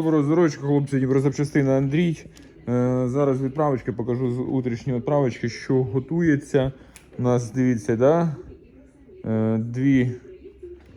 Доброго здоров'я, хлопці, Єврозапчастина Андрій. Е, Зараз відправочки покажу з утрішньої відправочки, що готується. У нас, дивіться, да? е, дві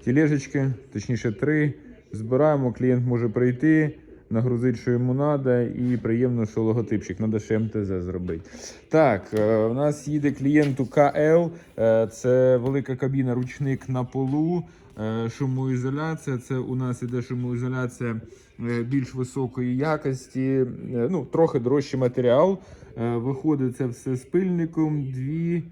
тележечки, точніше три. Збираємо, клієнт може прийти, нагрузити, що йому треба, і приємно, що логотипчик, треба ще МТЗ зробити. Так, е, у нас їде клієнту КЛ, е, це велика кабіна, ручник на полу. Е, Шумоізоляція. Це у нас іде шумоізоляція е, більш високої якості, е, ну, трохи дорожчий матеріал. Е, Виходить це все з пильником. Дві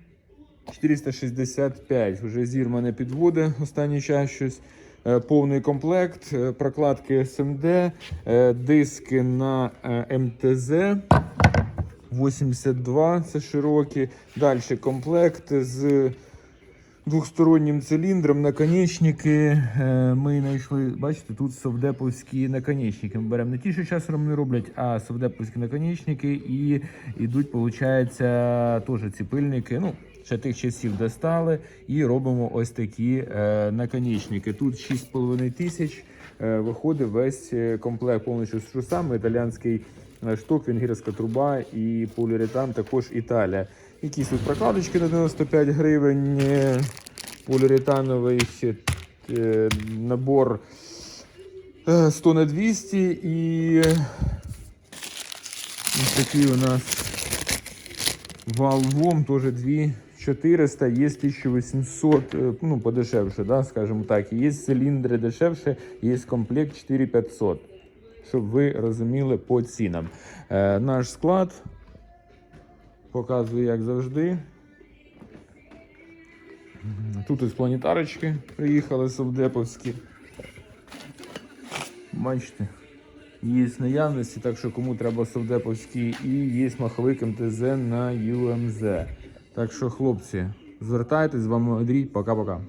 465. Вже зір мене підводить останній час щось. Е, Повний комплект, е, прокладки СМД, е, диски на МТЗ. 82 це широкі. Далі комплект з двохстороннім циліндром, наконечники. Е, Ми знайшли, бачите, тут совдеповські наконечники. Ми беремо не ті, що часом не роблять, а совдеповські наконечники і йдуть, виходить, теж ці пильники. Ну, ще тих часів достали і робимо ось такі е, наконечники. Тут 6,5 тисяч. Е, виходить весь е, комплект повністю з шусами, італіанський е, шток, венгерська труба і поліуретан також Італія. Якісь тут прокладочки на 95 гривень, е, поліуретановий е, набор е, 100 на 200 і ось такий у нас валвом теж 2400, є 1800, е, ну подешевше, да, скажімо так. Є циліндри дешевше, є комплект 4500. Щоб ви розуміли по цінам. Е, наш склад показую, як завжди. Тут із планетарочки приїхали совдеповські. Бачите, є наявності, так що кому треба совдеповські, і є маховик МТЗ на ЮМЗ. Так що, хлопці, звертайтесь, з вами Андрій, пока-пока.